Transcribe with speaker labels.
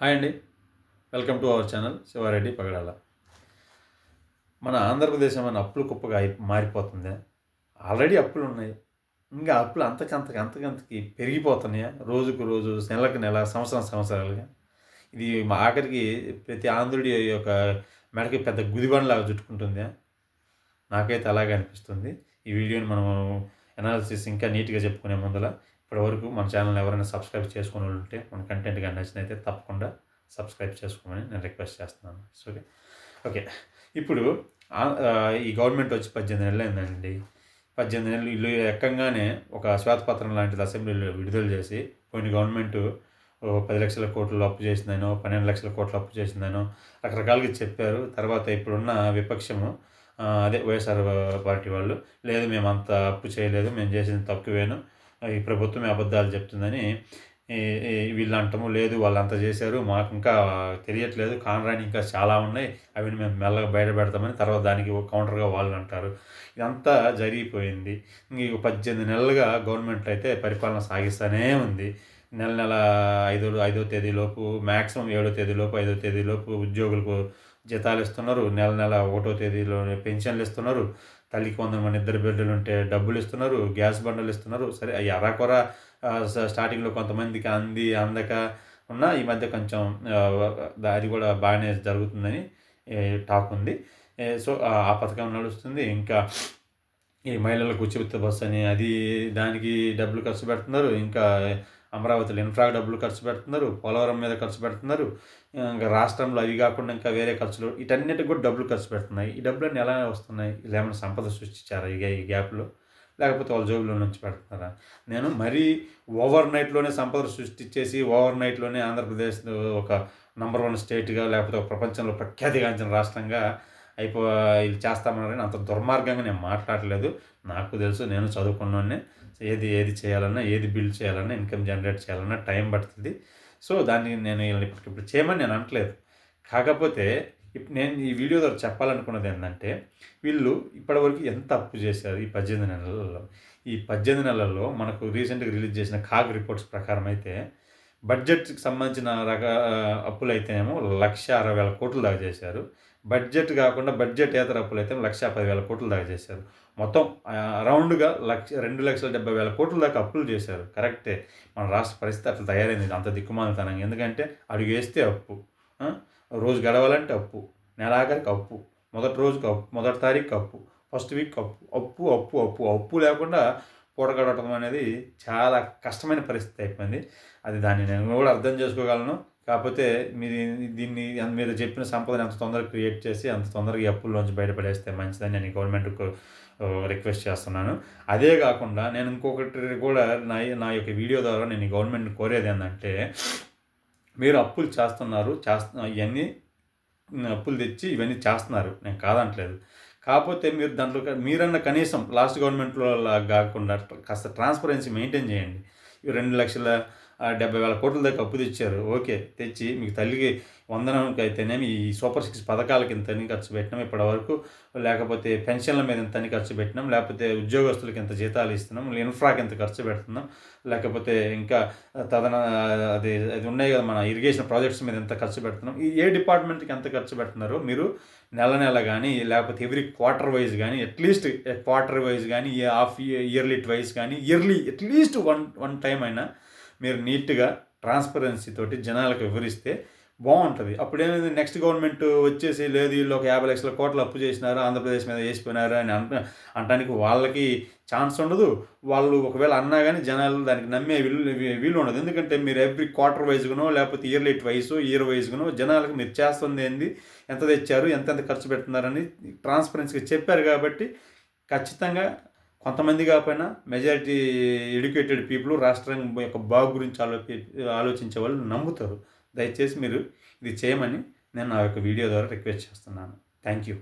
Speaker 1: Hi అండి. Welcome to our channel Shiva Reddy Pagadala మన ఆంధ్రప్రదేశ్ మన అప్పులు కుప్పగా మారిపోతుంది? ఆల్రెడీ అప్పులు ఉన్నాయి. ఇంకా అప్పులు అంతకంతకి అంతకంతకి పెరిగిపోతున్నాయా? రోజుకు రోజు నెలకు నెల సంవత్సరం సంవత్సరాలుగా. ఇది మా ఆఖరికి ప్రతి ఆంధ్రుడి యొక్క మెడకి పెద్ద గుదిబండలాగా చుట్టుకుంటుందా? నాకైతే అలాగే అనిపిస్తుంది. ఈ వీడియోని మనం అనాలిసిస్ ఇంకా నీట్గా చెప్పుకునే ముందల ఇప్పటివరకు మన ఛానల్ ఎవరైనా సబ్స్క్రైబ్ చేసుకుని ఉంటే మన కంటెంట్ కానీ నచ్చినైతే తప్పకుండా సబ్స్క్రైబ్ చేసుకోమని నేను రిక్వెస్ట్ చేస్తున్నాను. ఓకే ఓకే ఇప్పుడు ఈ గవర్నమెంట్ వచ్చి పద్దెనిమిది నెలలు అయిందండి. పద్దెనిమిది నెలలు ఇల్లు ఎక్కంగానే ఒక శ్వేతపత్రం లాంటిది అసెంబ్లీలో విడుదల చేసి పోయిన గవర్నమెంట్ పది లక్షల కోట్లు అప్పు చేసిందనో పన్నెండు లక్షల కోట్లు అప్పు చేసిందనో రకరకాలుగా చెప్పారు. తర్వాత ఇప్పుడున్న విపక్షము అదే వైఎస్ఆర్ పార్టీ వాళ్ళు లేదు మేము అంత అప్పు చేయలేదు మేము చేసింది తక్కువేను ఈ ప్రభుత్వమే అబద్ధాలు చెప్తుందని వీళ్ళు అంటము లేదు వాళ్ళు అంత చేశారు. మాకు ఇంకా తెలియట్లేదు. కానరాని ఇంకా చాలా ఉన్నాయి. అవి మేము మెల్లగా బయట పెడతామని తర్వాత దానికి ఒక కౌంటర్గా వాళ్ళు అంటారు. ఇదంతా జరిగిపోయింది. ఇంక పద్దెనిమిది నెలలుగా గవర్నమెంట్ అయితే పరిపాలన సాగిస్తూనే ఉంది. నెల నెల ఐదో ఐదో తేదీలోపు మ్యాక్సిమం ఏడో తేదీలోపు ఐదో తేదీలోపు ఉద్యోగులకు జీతాలు ఇస్తున్నారు. నెల నెల ఒకటో తేదీలో పెన్షన్లు ఇస్తున్నారు. తల్లికి వందల మన ఇద్దరు బిడ్డలు ఉంటే డబ్బులు ఇస్తున్నారు గ్యాస్ బండలు ఇస్తున్నారు. సరే అవి అరాకొర స్టార్టింగ్లో కొంతమందికి అంది అందక ఉన్న ఈ మధ్య కొంచెం అది కూడా బాగానే జరుగుతుందని టాక్ ఉంది. సో ఆ పథకం నడుస్తుంది. ఇంకా ఈ మహిళలకు ఉచిత బస్సు అని అది దానికి డబ్బులు ఖర్చు పెడుతున్నారు. ఇంకా అమరావతిలో ఇన్ఫ్రా డబ్బులు ఖర్చు పెడుతున్నారు పోలవరం మీద ఖర్చు పెడుతున్నారు ఇంకా రాష్ట్రంలో అవి కాకుండా ఇంకా వేరే ఖర్చులు వీటన్నిటికి కూడా డబ్బులు ఖర్చు పెడుతున్నాయి. ఈ డబ్బులన్నీ ఎలా వస్తున్నాయి? ఇలా ఏమైనా సంపద సృష్టించారా ఈ ఈ గ్యాప్లో లేకపోతే వాళ్ళ జోబులో నుంచి పెడుతున్నారా? నేను మరీ ఓవర్ నైట్లోనే సంపద సృష్టించేసి ఓవర్ నైట్లోనే ఆంధ్రప్రదేశ్ ఒక నంబర్ వన్ స్టేట్గా లేకపోతే ఒక ప్రపంచంలో ప్రఖ్యాతిగాంచిన రాష్ట్రంగా అయిపో ఇది చేస్తామన్నారని అంత దుర్మార్గంగా నేను మాట్లాడలేదు. నాకు తెలుసు నేను చదువుకున్నానే ఏది ఏది చేయాలన్నా ఏది బిల్డ్ చేయాలన్నా ఇన్కమ్ జనరేట్ చేయాలన్నా టైం పడుతుంది. సో దాన్ని నేను వీళ్ళని ఇప్పటికిప్పుడు చేయమని నేను అనట్లేదు. కాకపోతే ఇప్పుడు నేను ఈ వీడియో ద్వారా చెప్పాలనుకున్నది ఏంటంటే వీళ్ళు ఇప్పటివరకు ఎంత అప్పు చేశారు ఈ పద్దెనిమిది నెలలలో. ఈ పద్దెనిమిది నెలల్లో మనకు రీసెంట్గా రిలీజ్ చేసిన కాగ్ రిపోర్ట్స్ ప్రకారం అయితే బడ్జెట్కి సంబంధించిన రక అప్పులు అయితేనేమో లక్ష అరవై వేల కోట్లు దాకా చేశారు. బడ్జెట్ కాకుండా బడ్జెట్ ఏతర అప్పులు అయితే లక్ష పదివేల కోట్ల దాకా చేశారు. మొత్తం అరౌండ్గా లక్ష రెండు లక్షల డెబ్బై వేల కోట్ల దాకా అప్పులు చేశారు. కరెక్టే. మన రాష్ట్ర పరిస్థితి అట్లా తయారైంది. అంత దిక్కుమాలితనంగా. ఎందుకంటే అడుగు వేస్తే అప్పు రోజు గడవాలంటే అప్పు నెలాఖరికి అప్పు మొదటి రోజుకి అప్పు మొదటి తారీఖు అప్పు ఫస్ట్ వీక్ అప్పు అప్పు అప్పు అప్పు అప్పు లేకుండా పూటగడటం అనేది చాలా కష్టమైన పరిస్థితి అయిపోయింది. అది దాన్ని నేను కూడా అర్థం చేసుకోగలను. కాకపోతే మీరు దీన్ని మీరు చెప్పిన సంపదని అంత తొందరగా క్రియేట్ చేసి అంత తొందరగా అప్పుల్లోంచి బయటపడేస్తే మంచిదని నేను గవర్నమెంట్కు రిక్వెస్ట్ చేస్తున్నాను. అదే కాకుండా నేను ఇంకొకటి కూడా నా నా యొక్క వీడియో ద్వారా నేను గవర్నమెంట్ని కోరేది ఏంటంటే మీరు అప్పులు చేస్తున్నారు చేస్తున్న ఇవన్నీ అప్పులు తెచ్చి ఇవన్నీ చేస్తున్నారు. నేను కాదంటలేదు. కాకపోతే మీరు దాంట్లో మీరన్న కనీసం లాస్ట్ గవర్నమెంట్లో కాకుండా కాస్త ట్రాన్స్పరెన్సీ మెయింటైన్ చేయండి. రెండు లక్షల డెబ్బై వేల కోట్ల దాకా అప్పు తెచ్చారు. ఓకే తెచ్చి మీకు తల్లికి వందనానికి అయితేనేమి ఈ సూపర్ సిక్స్ పథకాలకి ఇంతని ఖర్చు పెట్టినాం ఇప్పటి వరకు లేకపోతే పెన్షన్ల మీద ఇంతని ఖర్చు పెట్టినాం. లేకపోతే ఉద్యోగస్తులకి ఇంత జీతాలు ఇస్తున్నాం. ఇన్ఫ్రాకి ఇంత ఖర్చు పెడుతున్నాం. లేకపోతే ఇంకా తదన అది అది ఉన్నాయి కదా మన ఇరిగేషన్ ప్రాజెక్ట్స్ మీద ఎంత ఖర్చు పెడుతున్నాం. ఈ ఏ డిపార్ట్మెంట్కి ఎంత ఖర్చు పెడుతున్నారో మీరు నెల నెల కానీ లేకపోతే ఎవ్రీ క్వార్టర్ వైజ్ కానీ అట్లీస్ట్ క్వార్టర్ వైజ్ కానీ హాఫ్ ఇయర్లీ వైజ్ కానీ yearly at least one one time అయినా మీరు నీట్గా ట్రాన్స్పరెన్సీ తోటి జనాలకు వివరిస్తే బాగుంటుంది అప్పుడు ఏమైంది నెక్స్ట్ గవర్నమెంట్ వచ్చేసి లేదు వీళ్ళు ఒక యాభై లక్షల కోట్లు అప్పు చేసినారు ఆంధ్రప్రదేశ్ మీద వేసిపోయినారు అని అంట అనడానికి వాళ్ళకి ఛాన్స్ ఉండదు. వాళ్ళు ఒకవేళ అన్నా కానీ జనాలు దానికి నమ్మే వీలు వీలు ఉండదు. ఎందుకంటే మీరు ఎవ్రీ క్వార్టర్ వైజ్గానో లేకపోతే ఇయర్లీ వైస్ ఇయర్ వైజ్గానో జనాలకు మీరు చేస్తుంది ఏంది? ఎంత తెచ్చారు? ఎంత ఖర్చు పెడుతున్నారని ట్రాన్స్పరెన్సీగా చెప్పారు కాబట్టి ఖచ్చితంగా కొంతమంది కాకపోయినా మెజారిటీ ఎడ్యుకేటెడ్ పీపుల్ రాష్ట్రం యొక్క బాగు గురించి ఆలోచి ఆలోచించే వాళ్ళు నమ్ముతారు. దయచేసి మీరు ఇది చేయమని నేను నా యొక్క వీడియో ద్వారా రిక్వెస్ట్ చేస్తున్నాను. Thank you